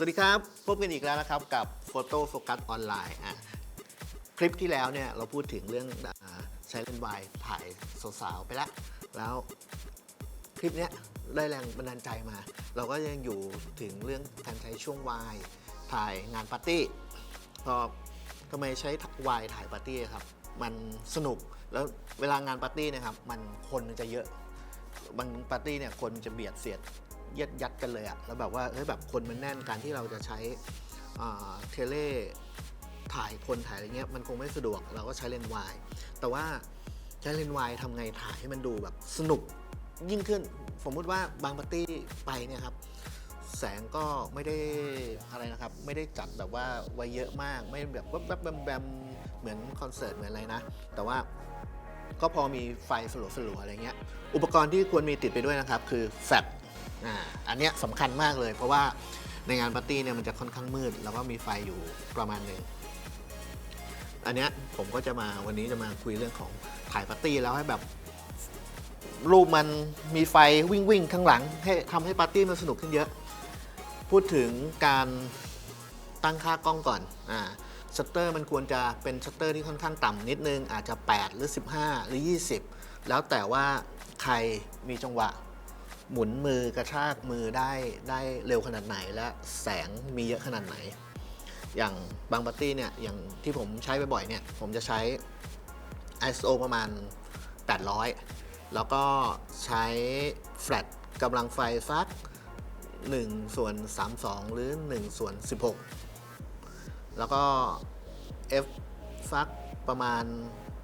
สวัสดีครับ พบกันอีกแล้วนะครับกับ Photo Focus ออนไลน์อะคลิปที่แล้วเนี่ยเราพูดถึงเรื่องอใช้เลนส์วายถ่ายสาวๆไปแล้วแล้วคลิปเนี้ยได้แรงบันดาลใจมา เราก็ยังอยู่ถึงเรื่องการใช้ช่วงวายถ่ายงานปาร์ตี้พอทำไมใช้วายถ่ายปาร์ตี้ครับ มันสนุกแล้วเวลางานปาร์ตี้นะครับ มันคนมันจะเยอะบางปาร์ตี้เนี่ยคนจะเบียดเสียด ย็ดยัดกันเลยอะแล้วแบบว่าเฮ้ยแบบคนมันแน่นการที่เราจะใช้เทเลถ่ายคนถ่ายอะไรเงี้ยมันคงไม่สะดวกเราก็ใช้เลนส์วายแต่ว่าใช้เลนส์วายทำไงถ่ายให้มันดูแบบสนุกยิ่งขึ้น สมมุติว่าบางปาร์ตี้ไปเนี่ยครับแสงก็ไม่ได้อะไรนะครับ ไม่ได้จัดแบบว่าไว้เยอะมาก ไม่แบบแวบๆแบมเหมือนคอนเสิร์ตเหมือนอะไรนะ แต่ว่าก็พอมีไฟสลัวๆอะไรเงี้ย อุปกรณ์ที่ควรมีติดไปด้วยนะครับ คือแฟลช อ่าอันเนี้ยสำคัญมากเลย เพราะว่าในงานปาร์ตี้เนี่ยมันจะค่อนข้างมืด แล้วก็มีไฟอยู่ประมาณหนึ่งอันเนี้ยผมก็จะมาวันนี้จะมาคุยเรื่องของถ่ายปาร์ตี้แล้วให้แบบ รูปมันมีไฟวิ่งวิ่งๆข้างหลัง ให้ทำให้ปาร์ตี้มันสนุกขึ้นเยอะ พูดถึงการตั้งค่ากล้องก่อนอ่าชัตเตอร์มันควรจะเป็นชัตเตอร์ที่ค่อนข้างต่ำนิดนึงอาจจะ 8 หรือ 15 หรือ 20 แล้วแต่ว่าใครมีจังหวะ หมุนมือกระชากมือได้ได้เร็วขนาดไหน และแสงมีเยอะขนาดไหน อย่างบางปาร์ตี้เนี่ยอย่างที่ผมใช้บ่อยๆเนี่ยผมจะใช้ ISO ประมาณ 800 แล้วก็ใช้แฟลชกำลังไฟสัก1ส่วน32 หรือ1ส่วน16 แล้วก็ F สักประมาณ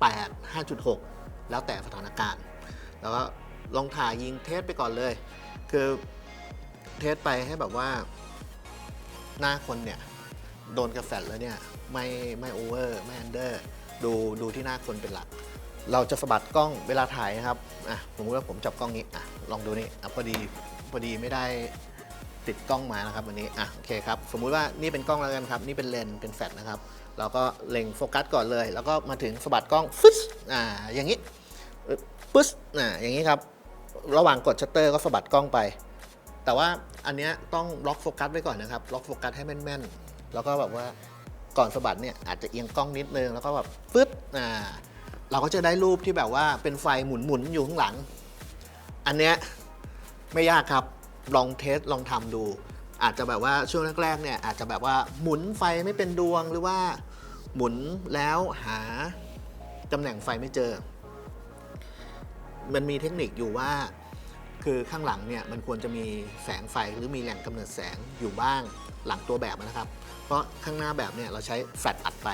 8 5.6 แล้วแต่สถานการณ์ แล้วก็ ลองถ่ายยิงเทสไปก่อนเลย คือเทสไปให้แบบว่าหน้าคนเนี่ย โดนกระแฟลแล้วเนี่ย ไม่ไม่โอเวอร์ไม่อันเดอร์ดูดูที่หน้าคนเป็นหลัก เราจะสะบัดกล้องเวลาถ่ายนะครับอะสมมติว่าผมจับกล้องนี้อะลองดูนี่อะพอดีพอดีไม่ได้ติดกล้องมานะครับวันนี้อะโอเคครับสมมุติว่านี่เป็นกล้องแล้วกันครับ นี่เป็นเลนเป็นแฟลชนะครับ เราก็เล็งโฟกัสก่อนเลย แล้วก็มาถึงสะบัดกล้องฟึ๊อ่าอย่างนี้ปึ๊สอ่าอย่างนี้ครับ ระหว่างกดชัตเตอร์ก็สะบัดกล้องไป แต่ว่าอันเนี้ยต้องล็อกโฟกัสไว้ก่อนนะครับ ล็อกโฟกัสให้แม่นๆ แล้วก็แบบว่าก่อนสะบัดเนี่ยอาจจะเอียงกล้องนิดนึง แล้วก็แบบฟึ๊ดอ่าเราก็จะได้รูปที่แบบว่าเป็นไฟหมุนๆ อยู่ข้างหลัง อันเนี้ยไม่ยากครับลองเทสลองทำดู อาจจะแบบว่าช่วงแรกๆเนี่ยอาจจะแบบว่าหมุนไฟไม่เป็นดวงหรือว่าหมุนแล้วหาตำแหน่งไฟไม่เจอ มันมีเทคนิคอยู่ว่า คือข้างหลังเนี่ยมันควรจะมีแสงไฟหรือมีแหล่งกำเนิดแสงอยู่บ้างหลังตัวแบบนะครับ เพราะข้างหน้าแบบเนี่ยเราใช้แฟลชอัดไป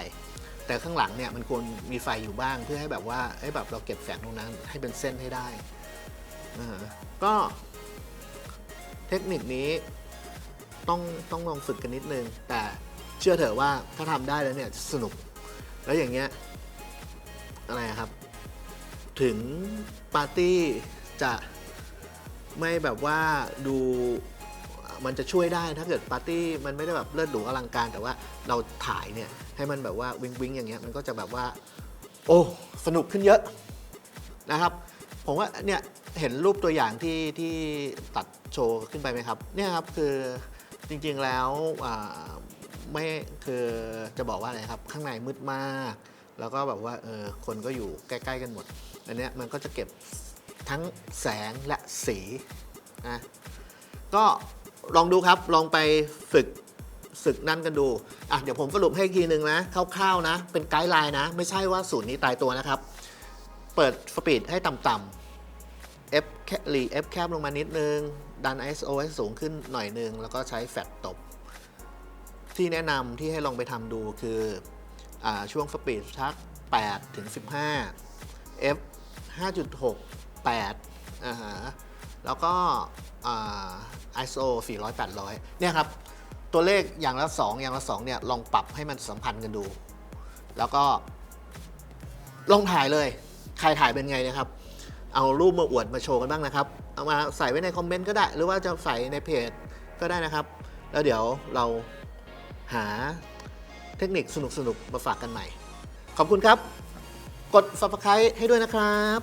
แต่ข้างหลังเนี่ยมันควรมีไฟอยู่บ้างเพื่อให้แบบว่าให้แบบเราเก็บแสงตรงนั้นให้เป็นเส้นให้ได้ก็เทคนิคนี้ต้องต้องลองฝึกกันนิดนึง แต่เชื่อเถอะว่าถ้าทำได้แล้วเนี่ยสนุก แล้วอย่างเงี้ยอะไรครับ ถึงปาร์ตี้จะไม่แบบว่าดูมันจะช่วยได้ถ้าเกิดปาร์ตี้มันไม่ได้แบบเลิศหรูอลังการ แต่ว่าเราถ่ายเนี่ยให้มันแบบว่าวิงวิงอย่างเงี้ยมันก็จะแบบว่า โอ้สนุกขึ้นเยอะนะครับ ผมว่าเนี่ยเห็นรูปตัวอย่างที่ที่ตัดโชว์ขึ้นไปไหมครับเนี่ยครับคือจริงๆแล้วไม่คือจะบอกว่าอะไรครับ ข้างในมืดมาก แล้วก็แบบว่าเออคนก็อยู่ใกล้ๆกันหมด อันเนี้ยมันก็จะเก็บทั้งแสงและสีนะก็ลองดูครับลองไปฝึกศึกนั่นกันดูอะเดี๋ยวผมสรุปให้อีกทีหนึ่งนะคร่าวๆนะ เป็นไกด์ไลน์นะ ไม่ใช่ว่าสูตรนี้ตายตัวนะครับ เปิดสปีดให้ต่ำๆ F แครี F แคบลงมานิดนึง ดัน ISO ให้สูงขึ้นหน่อยนึง แล้วก็ใช้แฟลชตบ ที่แนะนำที่ให้ลองไปทำดูคือ ช่วงสปีดชัก8ถึง15 F 5.6 8อ่าฮะแล้วก็อ่า ISO 400 800 เนี่ยครับ ตัวเลขอย่างละ 2 อย่างละ 2 เนี่ย ลองปรับให้มันสัมพันธ์กันดู แล้วก็ลองถ่ายเลย ใครถ่ายเป็นไงนะครับ เอารูปมาอวดมาโชว์กันบ้างนะครับ เอามาใส่ไว้ในคอมเมนต์ก็ได้ หรือว่าจะใส่ในเพจก็ได้นะครับ แล้วเดี๋ยวเราหา เทคนิคสนุกๆมาฝากกันใหม่ ขอบคุณครับ กด subscribe ให้ด้วยนะครับ